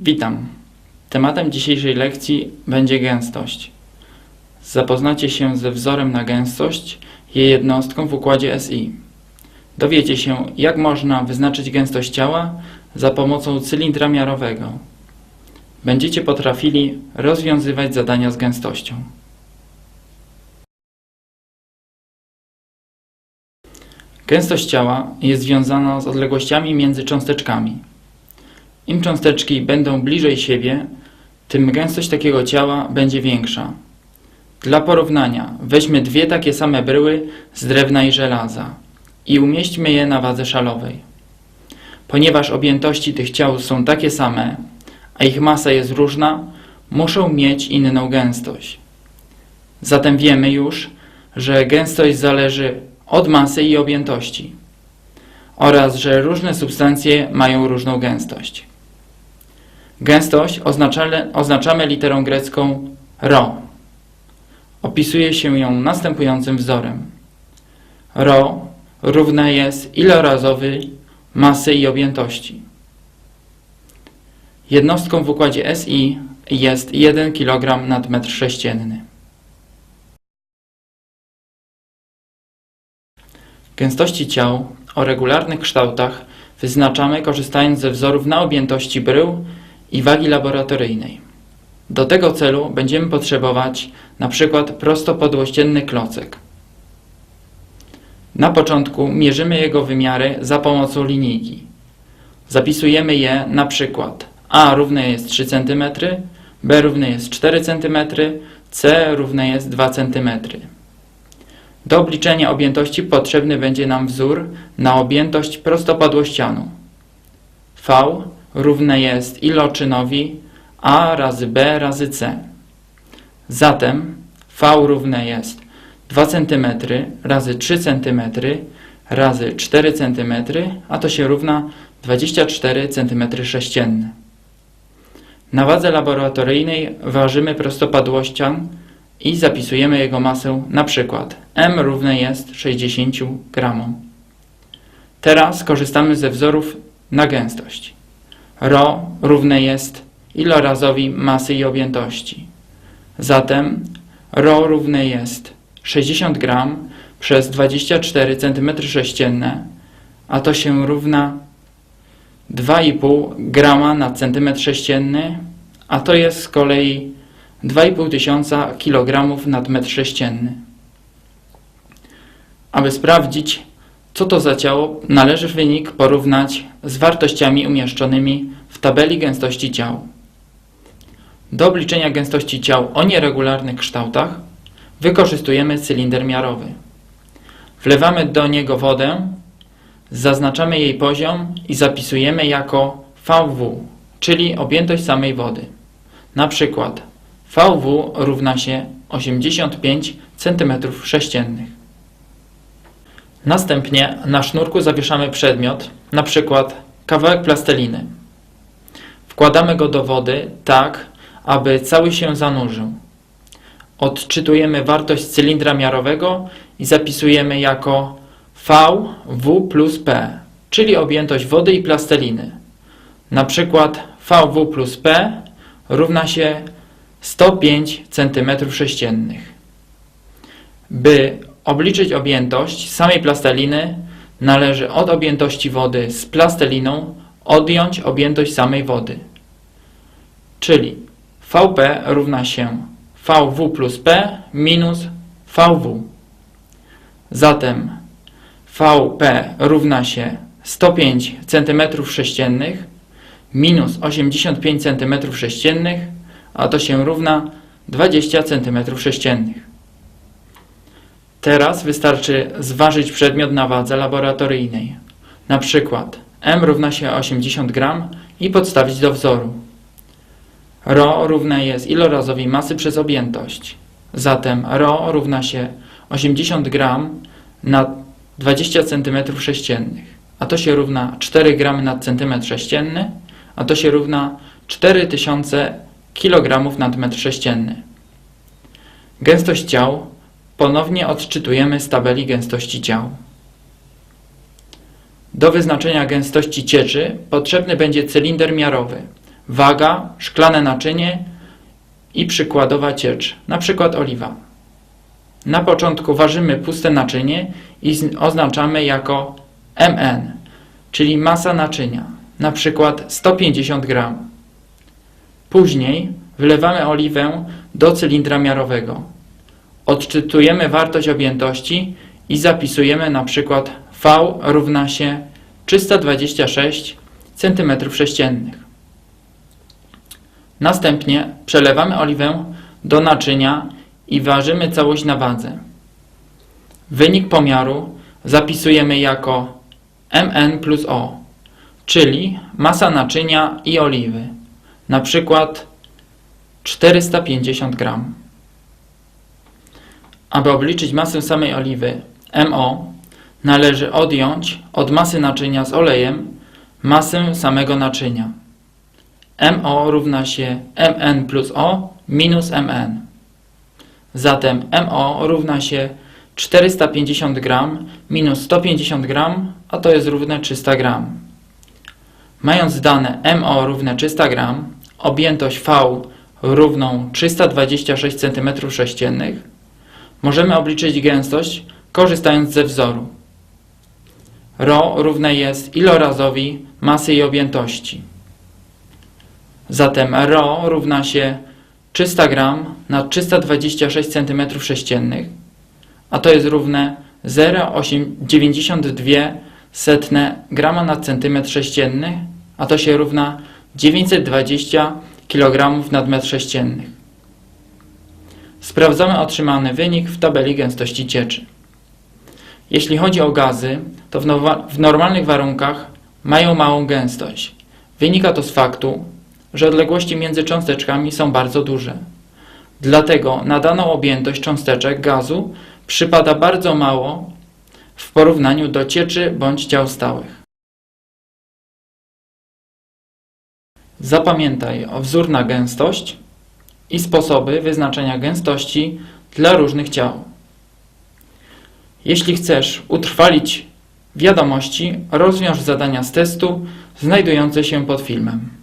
Witam. Tematem dzisiejszej lekcji będzie gęstość. Zapoznacie się ze wzorem na gęstość, jej jednostką w układzie SI. Dowiecie się, jak można wyznaczyć gęstość ciała za pomocą cylindra miarowego. Będziecie potrafili rozwiązywać zadania z gęstością. Gęstość ciała jest związana z odległościami między cząsteczkami. Im cząsteczki będą bliżej siebie, tym gęstość takiego ciała będzie większa. Dla porównania weźmy dwie takie same bryły z drewna i żelaza i umieśćmy je na wadze szalowej. Ponieważ objętości tych ciał są takie same, a ich masa jest różna, muszą mieć inną gęstość. Zatem wiemy już, że gęstość zależy od masy i objętości oraz że różne substancje mają różną gęstość. Gęstość oznaczamy, literą grecką ρ. Opisuje się ją następującym wzorem. ρ równe jest ilorazowy masy i objętości. Jednostką w układzie SI jest 1 kg na metr sześcienny. Gęstości ciał o regularnych kształtach wyznaczamy korzystając ze wzorów na objętości brył i wagi laboratoryjnej. Do tego celu będziemy potrzebować na przykład prostopodłościenny klocek. Na początku mierzymy jego wymiary za pomocą linijki. Zapisujemy je na przykład A równe jest 3 cm, B równe jest 4 cm, C równe jest 2 cm. Do obliczenia objętości potrzebny będzie nam wzór na objętość prostopadłościanu. V równe jest iloczynowi A razy B razy C. Zatem V równe jest 2 cm razy 3 cm razy 4 cm, a to się równa 24 cm sześcienne. Na wadze laboratoryjnej ważymy prostopadłościan i zapisujemy jego masę na przykład m równe jest 60 gramom. Teraz korzystamy ze wzorów na gęstość. ρ równe jest ilorazowi masy i objętości. Zatem ρ równe jest 60 gram przez 24 cm3, a to się równa 2,5 grama na centymetr sześcienny, a to jest z kolei 2,5 tysiąca kg na metr sześcienny. Aby sprawdzić, co to za ciało, należy wynik porównać z wartościami umieszczonymi w tabeli gęstości ciał. Do obliczenia gęstości ciał o nieregularnych kształtach wykorzystujemy cylinder miarowy. Wlewamy do niego wodę, zaznaczamy jej poziom i zapisujemy jako VW, czyli objętość samej wody. Na przykład VW równa się 85 cm3. Następnie na sznurku zawieszamy przedmiot, na przykład kawałek plasteliny. Wkładamy go do wody tak, aby cały się zanurzył. Odczytujemy wartość cylindra miarowego i zapisujemy jako VW plus P, czyli objętość wody i plasteliny. Na przykład VW plus P równa się 105 cm3. By obliczyć objętość samej plasteliny, należy od objętości wody z plasteliną odjąć objętość samej wody. Czyli VP równa się VW plus P minus VW. Zatem VP równa się 105 cm3 minus 85 cm3, a to się równa 20 cm3. Teraz wystarczy zważyć przedmiot na wadze laboratoryjnej. Na przykład m równa się 80 gram i podstawić do wzoru. ρ równa jest ilorazowi masy przez objętość. Zatem ρ równa się 80 gram na 20 cm3, a to się równa 4 gram na centymetr sześcienny, a to się równa 4000 kg na metr sześcienny. Gęstość ciał ponownie odczytujemy z tabeli gęstości ciał. Do wyznaczenia gęstości cieczy potrzebny będzie cylinder miarowy, waga, szklane naczynie i przykładowa ciecz, np. oliwa. Na początku ważymy puste naczynie i oznaczamy jako MN, czyli masa naczynia, np. 150 gram. Później wlewamy oliwę do cylindra miarowego. Odczytujemy wartość objętości i zapisujemy na przykład V równa się 326 cm3. Następnie przelewamy oliwę do naczynia i ważymy całość na wadze. Wynik pomiaru zapisujemy jako Mn plus O, czyli masa naczynia i oliwy, na przykład 450 gram. Aby obliczyć masę samej oliwy MO, należy odjąć od masy naczynia z olejem masę samego naczynia. MO równa się Mn plus O minus Mn. Zatem MO równa się 450 gram minus 150 gram, a to jest równe 300 gram. Mając dane MO równe 300 gram, objętość V równą 326 cm3, możemy obliczyć gęstość korzystając ze wzoru. Rho równe jest ilorazowi masy i objętości. Zatem Rho równa się 300 gram na 326 cm3, a to jest równe 0,92 grama na centymetr sześcienny, a to się równa 920 kg na metr sześcienny. Sprawdzamy otrzymany wynik w tabeli gęstości cieczy. Jeśli chodzi o gazy, to w, w normalnych warunkach mają małą gęstość. Wynika to z faktu, że odległości między cząsteczkami są bardzo duże. Dlatego na daną objętość cząsteczek gazu przypada bardzo mało w porównaniu do cieczy bądź ciał stałych. Zapamiętaj o wzór na gęstość i sposoby wyznaczenia gęstości dla różnych ciał. Jeśli chcesz utrwalić wiadomości, rozwiąż zadania z testu znajdujące się pod filmem.